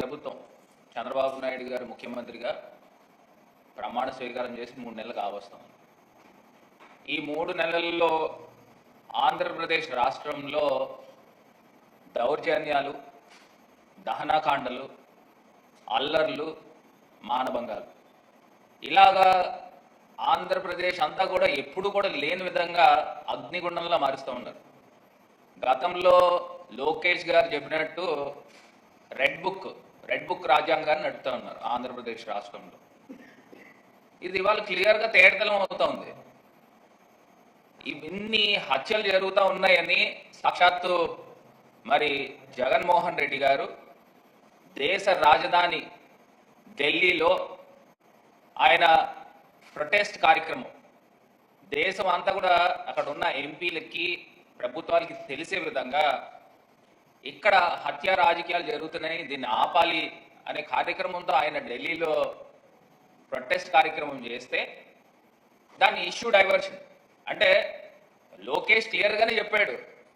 ప్రభుత్వం చంద్రబాబు నాయుడు గారు ముఖ్యమంత్రిగా ప్రమాణ స్వీకారం చేసి మూడు నెలలు కావస్తాం ఈ మూడు నెలల్లో ఆంధ్రప్రదేశ్ రాష్ట్రంలో దౌర్జన్యాలు దహనాకాండలు అల్లర్లు మానభంగాలు. ఇలాగా ఆంధ్రప్రదేశ్ అంతా కూడా ఎప్పుడు కూడా లేని విధంగా అగ్నిగుండంలా మారుస్తూ ఉన్నారు. గతంలో లోకేష్ గారు చెప్పినట్టు రెడ్ బుక్ రెడ్ బుక్ రాజ్యాంగాన్ని నడుపుతా ఉన్నారు ఆంధ్రప్రదేశ్ రాష్ట్రంలో. ఇది ఇవాళ క్లియర్గా తేడతలం అవుతా ఉంది ఇన్ని హత్యలు జరుగుతూ ఉన్నాయని సాక్షాత్తు మరి జగన్మోహన్ రెడ్డి గారు దేశ రాజధాని ఢిల్లీలో ఆయన ప్రొటెస్ట్ కార్యక్రమం. దేశం అంతా కూడా అక్కడ ఉన్న ఎంపీలకి ప్రభుత్వాలకి తెలిసే విధంగా ఇక్కడ హత్య రాజకీయాలు జరుగుతున్నాయి దీన్ని ఆపాలి అనే కార్యక్రమంతో ఆయన ఢిల్లీలో ప్రొటెస్ట్ కార్యక్రమం చేస్తే దాన్ని ఇష్యూ డైవర్షన్ అంటే లోకేష్ క్లియర్గానే చెప్పాడు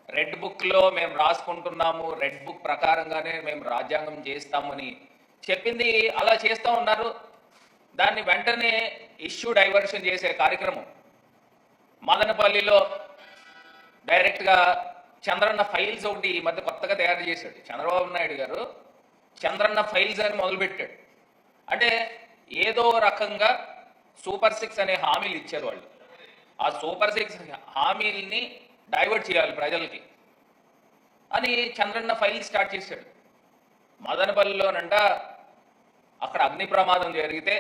రెడ్ బుక్లో మేము రాసుకుంటున్నాము రెడ్ బుక్ ప్రకారంగానే మేము రాజ్యాంగం చేస్తామని చెప్పింది అలా చేస్తూ ఉన్నారు. దాన్ని వెంటనే ఇష్యూ డైవర్షన్ చేసే కార్యక్రమం మదనపల్లిలో డైరెక్ట్గా చంద్రన్న ఫైల్స్ ఒకటి ఈ మధ్య కొత్తగా తయారు చేశాడు. చంద్రబాబు నాయుడు గారు చంద్రన్న ఫైల్స్ అని మొదలుపెట్టాడు. అంటే ఏదో రకంగా సూపర్ సిక్స్ అనే హామీలు ఇచ్చారు వాళ్ళు. ఆ సూపర్ సిక్స్ హామీల్ని డైవర్ట్ చేయాలి ప్రజలకి అని చంద్రన్న ఫైల్ స్టార్ట్ చేశాడు. మదనపల్లిలోనంట అక్కడ అగ్ని ప్రమాదం జరిగితే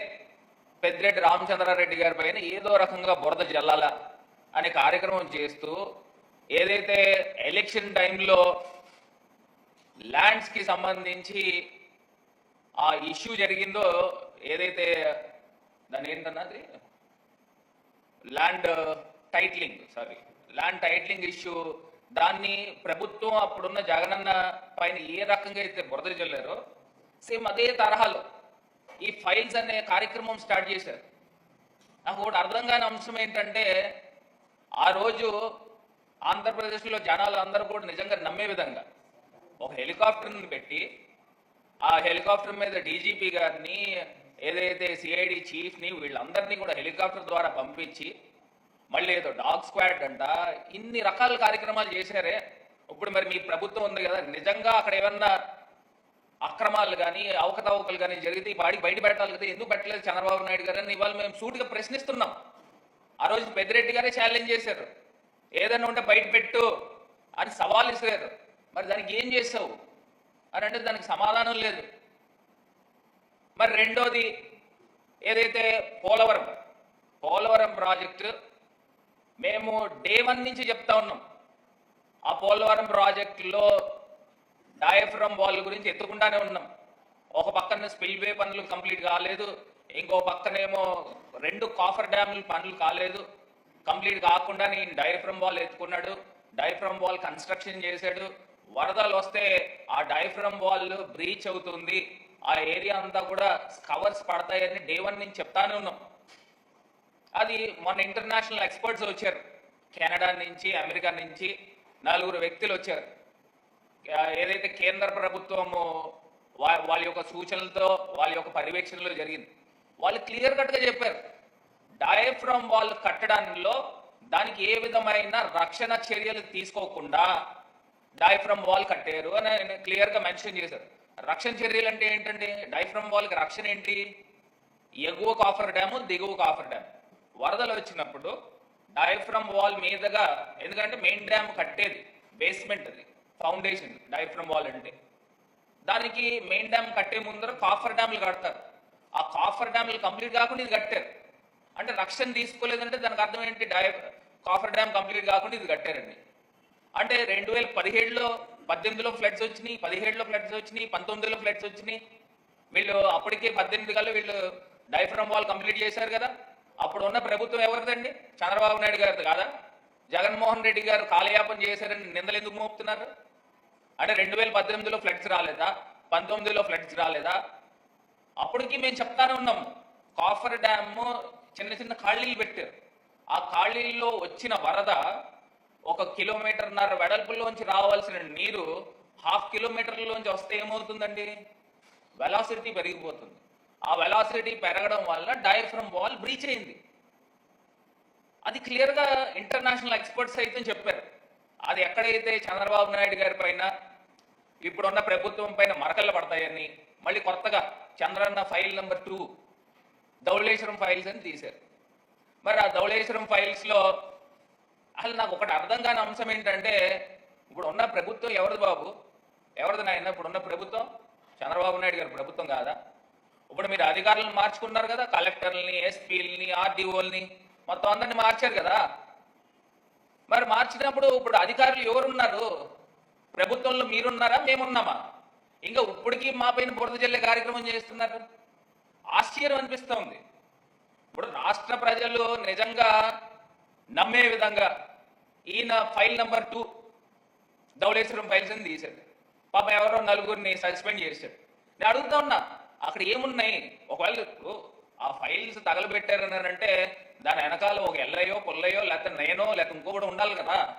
పెద్దిరెడ్డి రామచంద్రారెడ్డి గారి పైన ఏదో రకంగా బురద జల్లాల అనే కార్యక్రమం చేస్తూ ఏదైతే ఎలక్షన్ టైంలో ల్యాండ్స్కి సంబంధించి ఆ ఇష్యూ జరిగిందో ఏదైతే దాని ఏంటన్నది land titling sorry land titling issue దాన్ని ప్రభుత్వం అప్పుడున్న జగనన్న పైన ఏ రకంగా అయితే బురద చల్లారో సేమ్ అదే తరహాలో ఈ ఫైల్స్ అనే కార్యక్రమం స్టార్ట్ చేశారు. నాకు ఒకటి అర్థం కాని అంశం ఏంటంటే ఆ రోజు ఆంధ్రప్రదేశ్లో జనాలు అందరూ కూడా నిజంగా నమ్మే విధంగా ఒక హెలికాప్టర్ని పెట్టి ఆ హెలికాప్టర్ మీద డీజీపీ గారిని ఏదైతే సిఐడి చీఫ్ని వీళ్ళందరినీ కూడా హెలికాప్టర్ ద్వారా పంపించి మళ్ళీ ఏదో డాగ్ స్క్వాడ్ అంట ఇన్ని రకాల కార్యక్రమాలు చేశారే. ఇప్పుడు మరి మీ ప్రభుత్వం ఉంది కదా నిజంగా అక్కడ ఏమన్నా అక్రమాలు కానీ అవకతవకలు కానీ జరిగితే ఈ బాడీ బయట పెట్టాలి కదా ఎందుకు పెట్టలేదు చంద్రబాబు నాయుడు గారు అని ఇవాళ మేము సూటిగా ప్రశ్నిస్తున్నాం. ఆ రోజు పెద్దిరెడ్డి గారే ఛాలెంజ్ చేశారు. ఏదైనా ఉంటే బయట పెట్టు అని సవాల్ ఇస్తారు. మరి దానికి ఏం చేసావు అని అంటే దానికి సమాధానం లేదు. మరి రెండోది ఏదైతే పోలవరం పోలవరం ప్రాజెక్టు మేము డే వన్ నుంచి చెప్తా ఉన్నాం. ఆ పోలవరం ప్రాజెక్టులో డయాఫ్రమ్ వాల్ గురించి ఎత్తుకుంటానే ఉన్నాం. ఒక పక్కన స్పిల్వే పనులు కంప్లీట్ కాలేదు. ఇంకో పక్కనేమో రెండు కాఫర్ డ్యాములు పనులు కాలేదు. కంప్లీట్ కాకుండా నేను డైఫ్రమ్ వాల్ ఎత్తుకున్నాడు. డైఫ్రమ్ వాల్ కన్స్ట్రక్షన్ చేశాడు. వరదలు వస్తే ఆ డైఫ్రమ్ వాల్ బ్రీచ్ అవుతుంది. ఆ ఏరియా అంతా కూడా కవర్స్ పడతాయని డే వన్ నేను చెప్తానే ఉన్నాం. అది మన ఇంటర్నేషనల్ ఎక్స్పర్ట్స్ వచ్చారు. కెనడా నుంచి అమెరికా నుంచి నలుగురు వ్యక్తులు వచ్చారు. ఏదైతే కేంద్ర ప్రభుత్వము వా- వాళ్ళ యొక్క సూచనలతో వాళ్ళ యొక్క పర్యవేక్షణలో జరిగింది. వాళ్ళు క్లియర్ కట్గా చెప్పారు. డయఫ్రమ్ వాల్ కట్టడంలో దానికి ఏ విధమైన రక్షణ చర్యలు తీసుకోకుండా డయాఫ్రమ్ వాల్ కట్టారు అని ఆయన క్లియర్గా మెన్షన్ చేశారు. రక్షణ చర్యలు అంటే ఏంటండి? డైఫ్రమ్ వాల్కి రక్షణ ఏంటి? ఎగువ కాఫర్ డ్యాము దిగువ కాఫర్ డ్యామ్. వరదలు వచ్చినప్పుడు డయాఫ్రమ్ వాల్ మీదుగా ఎందుకంటే మెయిన్ డ్యామ్ కట్టేది బేస్మెంట్ అది ఫౌండేషన్ డయాఫ్రమ్ వాల్ అంటే. దానికి మెయిన్ డ్యామ్ కట్టే ముందర కాఫర్ డ్యామ్లు కడతారు. ఆ కాఫర్ డ్యామ్లు కంప్లీట్ కాకుండా ఇది కట్టారు. అంటే రక్షణ తీసుకోలేదంటే దానికి అర్థం ఏంటి? డై కాఫర్ డ్యామ్ కంప్లీట్ కాకుండా ఇది కట్టారండి. అంటే రెండు వేల పదిహేడులో పద్దెనిమిదిలో ఫ్లడ్స్ వచ్చినాయి పదిహేడులో ఫ్లడ్స్ వచ్చినాయి పంతొమ్మిదిలో ఫ్లడ్స్ వచ్చినాయి. వీళ్ళు అప్పటికే పద్దెనిమిది కల్లా వీళ్ళు డైఫ్రమ్ వాల్ కంప్లీట్ చేశారు కదా. అప్పుడు ఉన్న ప్రభుత్వం ఎవరిదండి? చంద్రబాబు నాయుడు గారిది కాదా? జగన్మోహన్ రెడ్డి గారు కాలయాపన చేశారని నిందలు ఎందుకు మోపుతున్నారు? అంటే రెండు వేల పద్దెనిమిదిలో ఫ్లడ్స్ రాలేదా? పంతొమ్మిదిలో ఫ్లడ్స్ రాలేదా? అప్పటికి మేము చెప్తానే ఉన్నాం. కాఫర్ డ్యామ్ చిన్న చిన్న ఖాళీలు పెట్టారు. ఆ ఖాళీల్లో వచ్చిన వరద ఒక కిలోమీటర్న్నర వెడల్పులోంచి రావాల్సిన నీరు హాఫ్ కిలోమీటర్లోంచి వస్తే ఏమవుతుందండి? వెలాసిటీ పెరిగిపోతుంది. ఆ వెలాసిటీ పెరగడం వల్ల డయాఫ్రమ్ వాల్ బ్రీచ్ అయింది. అది క్లియర్గా ఇంటర్నేషనల్ ఎక్స్పర్ట్స్ అయితే చెప్పారు. అది ఎక్కడైతే చంద్రబాబు నాయుడు గారి పైన ఇప్పుడున్న ప్రభుత్వం పైన మరకలు పడతాయని మళ్ళీ కొత్తగా Chandranna file number two Dhavaleswaram files అని తీశారు. మరి ఆ ధవళేశ్వరం ఫైల్స్లో అసలు నాకు ఒకటి అర్థం కాని అంశం ఏంటంటే ఇప్పుడు ఉన్న ప్రభుత్వం ఎవరిది బాబు? ఎవరిది నాయన? ఇప్పుడు ఉన్న ప్రభుత్వం? చంద్రబాబు నాయుడు గారి ప్రభుత్వం కాదా? ఇప్పుడు మీరు అధికారులను మార్చుకున్నారు కదా కలెక్టర్లని ఎస్పీలని ఆర్డీఓల్ని మొత్తం అందరిని మార్చారు కదా. మరి మార్చినప్పుడు ఇప్పుడు అధికారులు ఎవరున్నారు? ప్రభుత్వంలో మీరున్నారా? మేమున్నామా? ఇంకా ఇప్పటికీ మా పైన బురద జల్లే కార్యక్రమం చేస్తున్నారు. ఆశ్చర్యం అనిపిస్తోంది ఇప్పుడు రాష్ట్ర ప్రజలు నిజంగా నమ్మే విధంగా ఈయన file number two Dhavaleswaram files అని తీశాడు. పాప ఎవరో నలుగురిని సస్పెండ్ చేశాడు. నేను అడుగుతా ఉన్నా అక్కడ ఏమున్నాయి? ఒకవేళ ఆ ఫైల్స్ తగలబెట్టారని అంటే దాని వెనకాల ఒక ఎల్లయ్యో పుల్లయ్యో లేకపోతే నేనో లేకపోతే ఇంకొకటి ఉండాలి కదా.